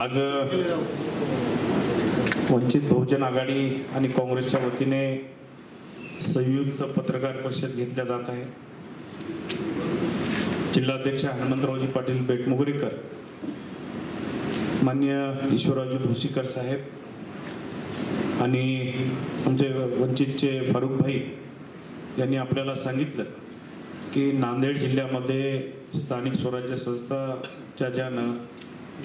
आज वंचित बहुजन आघाडी आणि काँग्रेसच्या वतीने संयुक्त पत्रकार परिषद घेतल्या जात आहे. जिल्हाध्यक्ष हनुमंतरावजी पाटील बेटमुगरीकर मान्य ईश्वररावजी भोसीकर साहेब आणि आमचे वंचितचे फारुख भाई यांनी आपल्याला सांगितलं की नांदेड जिल्ह्यामध्ये स्थानिक स्वराज्य संस्थाच्या ज्या न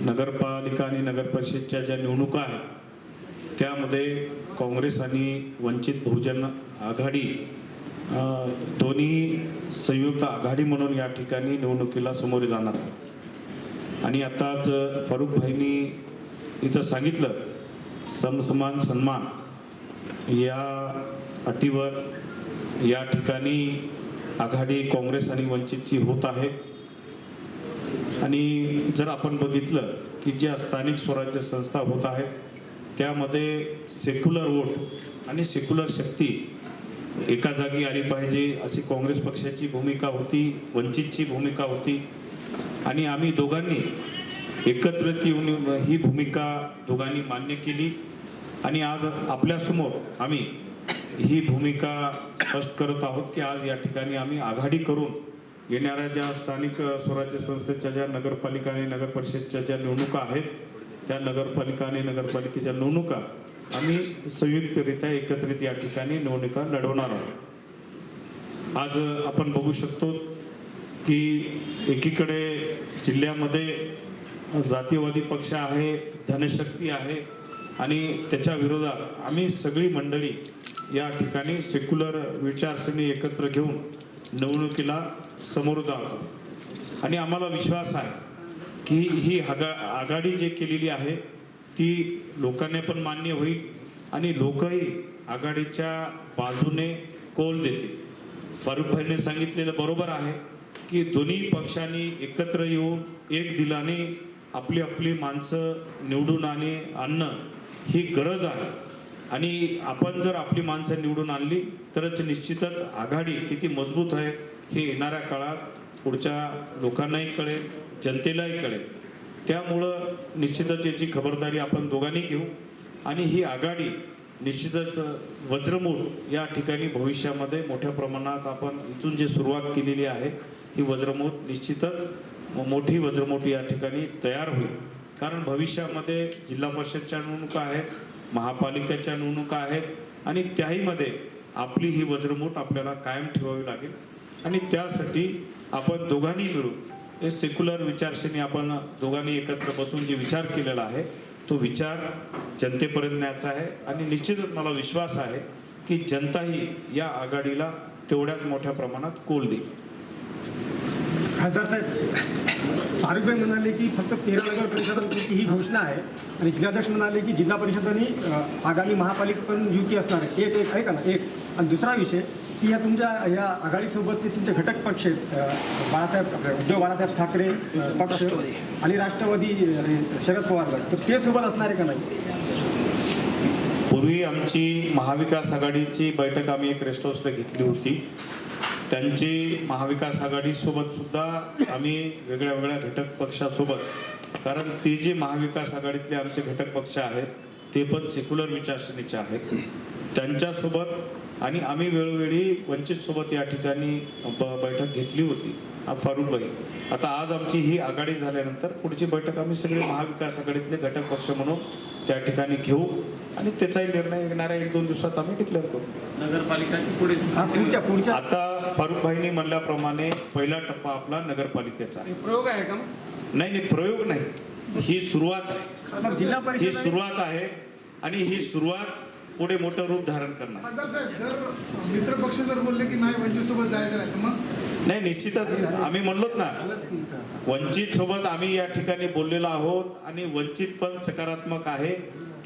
नगरपालिका आणि नगर परिषदच्या ज्या निवडणुका आहेत त्यामध्ये काँग्रेस आणि वंचित बहुजन आघाडी दोन्ही संयुक्त आघाडी म्हणून या ठिकाणी निवडणुकीला समोरे जाणार आणि आताच फारुख भाईंनी इथं सांगितलं समसमान सन्मान या अटीवर या ठिकाणी आघाडी काँग्रेस आणि वंचितची होत आहे. आणि जर आपण बघितलं की ज्या स्थानिक स्वराज्य संस्था होत आहेत त्यामध्ये सेक्युलर वोट आणि सेक्युलर शक्ती एका जागी आली पाहिजे अशी काँग्रेस पक्षाची भूमिका होती वंचितची भूमिका होती. आणि आम्ही दोघांनी एकत्रित येऊन ही भूमिका दोघांनी मान्य केली. आणि आज आपल्यासमोर आम्ही ही भूमिका स्पष्ट करत आहोत की आज या ठिकाणी आम्ही आघाडी करून येणाऱ्या ज्या स्थानिक स्वराज्य संस्थेच्या ज्या नगरपालिका आणि नगर परिषदच्या ज्या निवडणुका आहेत त्या नगरपालिका आणि नगरपालिकेच्या निवडणुका आम्ही संयुक्तरित्या एकत्रित या ठिकाणी निवडणुका लढवणार आहोत. आज आपण बघू शकतो की एकीकडे जिल्ह्यामध्ये जातीवादी पक्ष आहे धनशक्ती आहे आणि त्याच्या विरोधात आम्ही सगळी मंडळी या ठिकाणी सेक्युलर विचारसरणी एकत्र घेऊन निवडणुकीला समोर जातो. आणि आम्हाला विश्वास आहे की ही आगा आघाडी जे केलेली आहे ती लोकांना पण मान्य होईल आणि लोकही आघाडीच्या बाजूने कोल देतील. फारुख भाईने सांगितलेलं बरोबर आहे की दोन्ही पक्षांनी एकत्र येऊन एक दिलाने आपली आपली माणसं निवडून आणि आणणं ही गरज आहे. आणि आपण जर आपली माणसं निवडून आणली तरच निश्चितच आघाडी किती मजबूत आहे हे येणाऱ्या काळात पुढच्या लोकांनाही कळेल जनतेलाही कळेल. त्यामुळं निश्चितच याची खबरदारी आपण दोघांनी घेऊ आणि ही आघाडी निश्चितच वज्रमूळ या ठिकाणी भविष्यामध्ये मोठ्या प्रमाणात आपण इथून जी सुरुवात केलेली आहे ही वज्रमूळ निश्चितच मोठी वज्रमूठ या ठिकाणी तयार होईल. कारण भविष्यामध्ये जिल्हा परिषदच्या निवडणुका आहेत महापालिकेच्या निवडणुका आहेत आणि त्याहीमध्ये आपली ही वज्रमूठ आपल्याला कायम ठेवावी लागेल. आणि त्यासाठी आपण दोघांनी मिळून हे सेक्युलर विचारशैली आपण दोघांनी एकत्र बसून जे विचार केलेला आहे तो विचार जनतेपर्यंत न्यायचा आहे. आणि निश्चितच मला विश्वास आहे की जनताही या आघाडीला तेवढ्याच मोठ्या प्रमाणात कोल देईल. खासदार साहेब फारुखभाई म्हणाले की फक्त तेरा नगर परिषदांपैकी ही घोषणा आहे. आणि जिल्हाध्यक्ष म्हणाले की जिल्हा परिषदांनी आगामी महापालिका पण युती असणार आहे. एक एक ऐका ना एक. आणि दुसरा विषय की या तुमच्या या आघाडीसोबत ते तुमचे घटक पक्ष आहेत. बाळासाहेब उद्धव बाळासाहेब ठाकरे पक्ष आणि राष्ट्रवादी शरद पवार गट. तर ते सोबत असणार आहे का नाही? पूर्वी आमची महाविकास आघाडीची बैठक आम्ही एक रेस्ट हाऊसला घेतली होती. त्यांची महाविकास आघाडीसोबत सुद्धा आम्ही वेगळ्या वेगळ्या घटक पक्षासोबत कारण ते जे महाविकास आघाडीतले आमचे घटक पक्ष आहेत ते पण सेक्युलर विचारसरणीचे आहेत. त्यांच्यासोबत आणि आम्ही वेळोवेळी वंचित सोबत या ठिकाणी ब- बैठक घेतली होती हा फारुखभाई आता आज आमची ही आघाडी झाल्यानंतर पुढची बैठक आम्ही सगळे महाविकास आघाडीतले घटक पक्ष म्हणून त्या ठिकाणी घेऊ आणि त्याचाही निर्णय येणाऱ्या एक दोन दिवसात आम्ही डिक्लेअर करू. नगरपालिकाची पुढे हा पुढच्या पुढच्या आता फारुखभाईंनी म्हणल्याप्रमाणे पहिला टप्पा आपला नगरपालिकेचा. आहे प्रयोग आहे का नाही नाही प्रयोग नाही. ही सुरुवात आहे. ही सुरुवात आहे आणि ही सुरुवात पुढे मोठं रूप धारण करणार. खासदार साहेब जर बोलले की नाही वंचित सोबत जायचं नाही मग? नाही निश्चितच. आम्ही म्हणलोत ना वंचित सोबत आम्ही या ठिकाणी बोललेलो आहोत आणि वंचित पण सकारात्मक आहे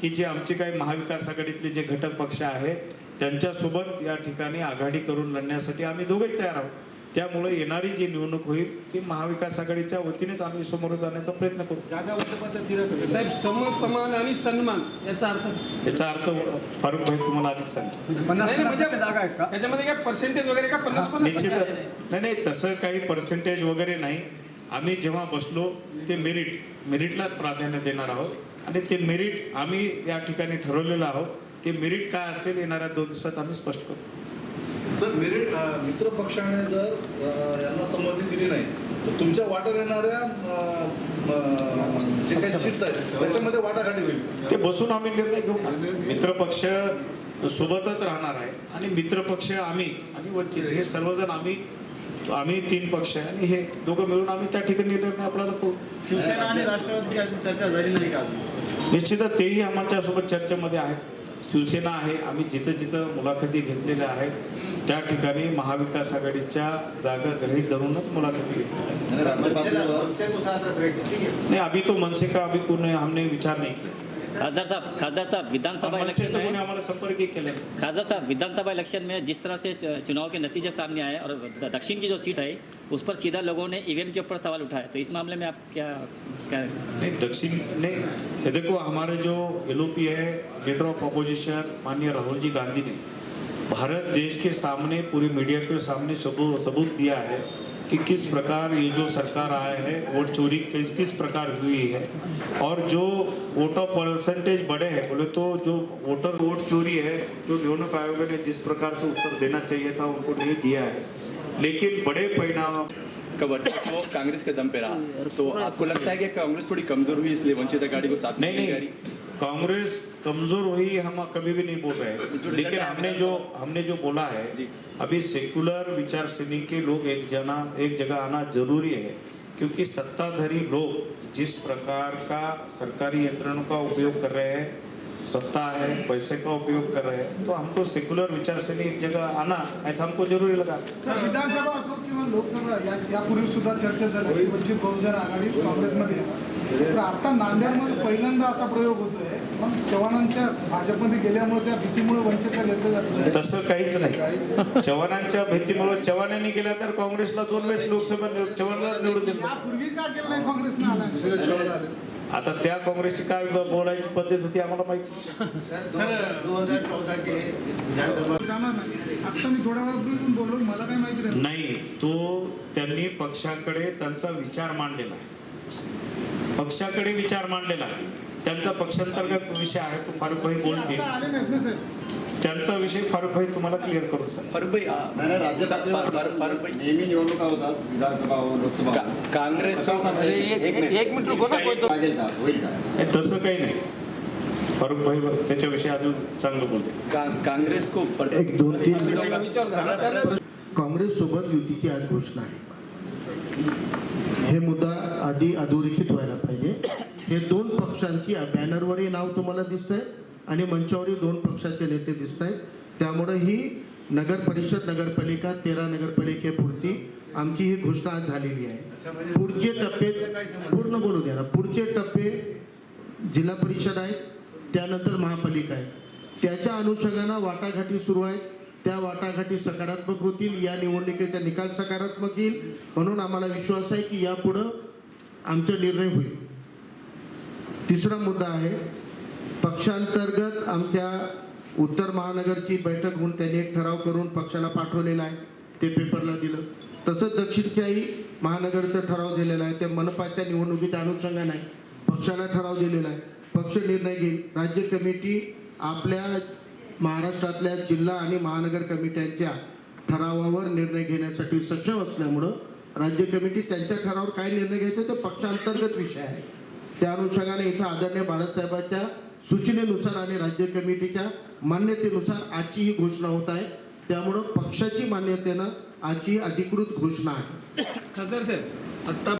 की जे आमचे काही महाविकास आघाडीतले जे घटक पक्ष आहे त्यांच्यासोबत या ठिकाणी आघाडी करून लढण्यासाठी आम्ही दोघेही तयार आहोत. त्यामुळे येणारी जी निवडणूक होईल ती महाविकास आघाडीच्या वतीनेच आम्ही समोर जाण्याचा प्रयत्न करू. साहेब सम समान आणि सन्मान याचा अर्थ? याचा अर्थ फारुख भाई तुम्हाला अधिक सांगतो. म्हणजे- काय पर्सेंटेज वगैरे का पन्नास पन्नास? निश्चित नाही नाही तसं काही पर्सेंटेज वगैरे नाही. आम्ही जेव्हा बसलो ते मेरिट मेरिटला प्राधान्य देणार आहोत. आणि ते मेरिट आम्ही या ठिकाणी ठरवलेलं आहोत. ते मेरिट काय असेल येणाऱ्या दोन दिवसात आम्ही स्पष्ट करू सर मेरिट मित्र पक्षाने जर यांना संमती दिली नाही तर तुमच्या वाट्यात येणाऱ्या जे काही सीट्स आहेत त्याच्यामध्ये वाटाघाटी होईल. ते बसून आम्ही निर्णय घेऊ. ना. मित्रपक्ष सोबतच राहणार आहे आणि मित्रपक्ष आम्ही आणि वंचित. हे सर्वजण आम्ही आम्ही तीन पक्ष आहे आणि हे दोघं मिळून आम्ही त्या ठिकाणी निर्णय आपल्याला करू. शिवसेना आणि राष्ट्रवादीची अजून चर्चा झाली नाही का निश्चितच तेही आमच्यासोबत चर्चेमध्ये आहेत. शिवसेना आहे. आम्ही जिथं जिथं मुलाखती घेतलेल्या आहेत त्या ठिकाणी महाविकास आघाडीच्या जागा गृहीत धरूनच मुलाखती घेतलेल्या आहेत. नहीं अभी तो मनसे का अभी कोणी हमने विचार नहीं किया खासदार साहब खासदार साहब विधानसभा इलेक्शन में आम्हाला संपर्क ही खासदार साहब विधानसभा इलेक्शन में जिस तरह से चुनाव के नतीजे सामने आए और दक्षिण की जो सीट है उस पर सीधा लोगों ने ईवीएम के ऊपर सवाल उठाया। तो इस मामले में आप क्या क्या नहीं दक्षिण नहीं देखो हमारे जो एलओपी है लीडर ऑफ़ अपोजिशन माननीय राहुल जी गांधी ने भारत देश के सामने पूरी मीडिया के सामने सबूत दिया है कि किस प्रकार ये जो सरकार आया है वोट चोरी किस किस प्रकार हुई है? और जो वोटर परसेंटेज बढ़े हैं बोले तो जो वोटर वोट चोरी है जो निवडणूक आयोग ने जिस प्रकार से उत्तर देना चाहिए था उनको नहीं दिया है। लेकिन बड़े परिणाम का वर्चस्व कांग्रेस के दम पे रहा। तो आपको लगता है कि कांग्रेस थोड़ी कमज़ोर हुई इसलिए वंचित अघाड़ी को साथ नहीं नहीं रही? कांग्रेस कमज़ोर हुई हम कभी भी नहीं बोल रहे। लेकिन हमने जो हमने जो बोला है अभी सेकुलर विचार श्रेणी के लोग एक जना एक जगह आना ज़रूरी है क्योंकि सत्ताधारी लोग जिस प्रकार का सरकारी यंत्रणों का उपयोग कर रहे हैं सत्ता है पैसे का उपयोग कर रहे हैं तो हमको सेकुलर विचार श्रेणी एक जगह आना ऐसा हमको ज़रूरी लगा। विधानसभा असो किंवा लोकसभा या यापूर्वी सुद्धा चर्चा झाली वंचित बहुजन आघाडी काँग्रेसमध्ये येणार. तर आता नांदेडमध्ये पहिल्यांदा असा प्रयोग होतोय. मग चव्हाणांच्या भाजपमध्ये गेल्यामुळे त्या भीतीमुळे घेतलं जातं तसं काहीच नाही. चव्हाणांच्या भीतीमुळे चव्हाणांनी गेला तर काँग्रेसला दोन वेळेस लोकसभा चव्हाणालाच निवडून दिलं यापूर्वी का केलं नाही काँग्रेसनं आला? आता त्या काँग्रेसची काय बोलायची पद्धत होती आम्हाला माहिती आता मी थोड्या वेळापूर्वी पण बोललो मला काय माहिती नाही. नाही तो त्यांनी पक्षाकडे त्यांचा विचार मांडलेला आहे. पक्षाकडे विचार मांडलेला. त्यांचा पक्षांतर्गत विषय आहे तो बोलतील. नाहीत ना साहेब? त्यांचा विषय फारुखभाई तुम्हाला क्लिअर करू सर फारूक भाई भाई. नेहमी निवडणुका होतात विधानसभा लोकसभा. कांग्रेस एक मिनिट. हे तसं काही नाही. फारुखभाई त्याच्याविषयी अजून चांगलं बोलते का- कांग्रेस को पर- विचार झाला. त्याला काँग्रेस सोबत युतीची आज घोषणा आहे. हे मुद्दा आधी अधोरेखित व्हायला पाहिजे. हे दोन पक्षांची बॅनरवरही नाव तुम्हाला दिसतंय आणि मंचावरही दोन पक्षाचे नेते दिसत आहेत त्यामुळे ही नगर परिषद नगरपालिका तेरा नगरपालिकेपुरती आमची ही घोषणा आज झालेली आहे. पुढचे टप्पे पूर्ण बोलू द्या ना. पुढचे टप्पे जिल्हा परिषद आहे त्यानंतर महापालिका आहे त्याच्या अनुषंगानं वाटाघाटी सुरू आहेत. त्या वाटाघाटी सकारात्मक होतील या निवडणुकीचा निकाल सकारात्मक येईल. म्हणून आम्हाला विश्वास आहे की यापुढं आमचा निर्णय होईल. तिसरा मुद्दा आहे पक्षांतर्गत आमच्या उत्तर महानगरची बैठक होऊन त्यांनी एक ठराव करून पक्षाला पाठवलेला आहे ते पेपरला दिलं. तसंच दक्षिणच्याही महानगरचा ठराव दिलेला आहे ते मनपाच्या निवडणुकीच्या अनुषंगाने पक्षाला ठराव दिलेला आहे. पक्ष निर्णय घेईल. राज्य कमिटी आपल्या महाराष्ट्रातल्या जिल्हा आणि महानगर कमिट्यांच्या ठरावावर निर्णय घेण्यासाठी सक्षम असल्यामुळं राज्य कमिटी त्यांच्या ठरावावर काय निर्णय घ्यायचा तर पक्षांतर्गत विषय आहे. त्या अनुषंगाने इथं आदरणीय बाळासाहेबाच्या सूचनेनुसार आणि राज्य कमिटीच्या मान्यतेनुसार आजची ही घोषणा होत आहे. त्यामुळं पक्षाची मान्यतेनं आजची अधिकृत घोषणा आहे. खासदार साहेब आता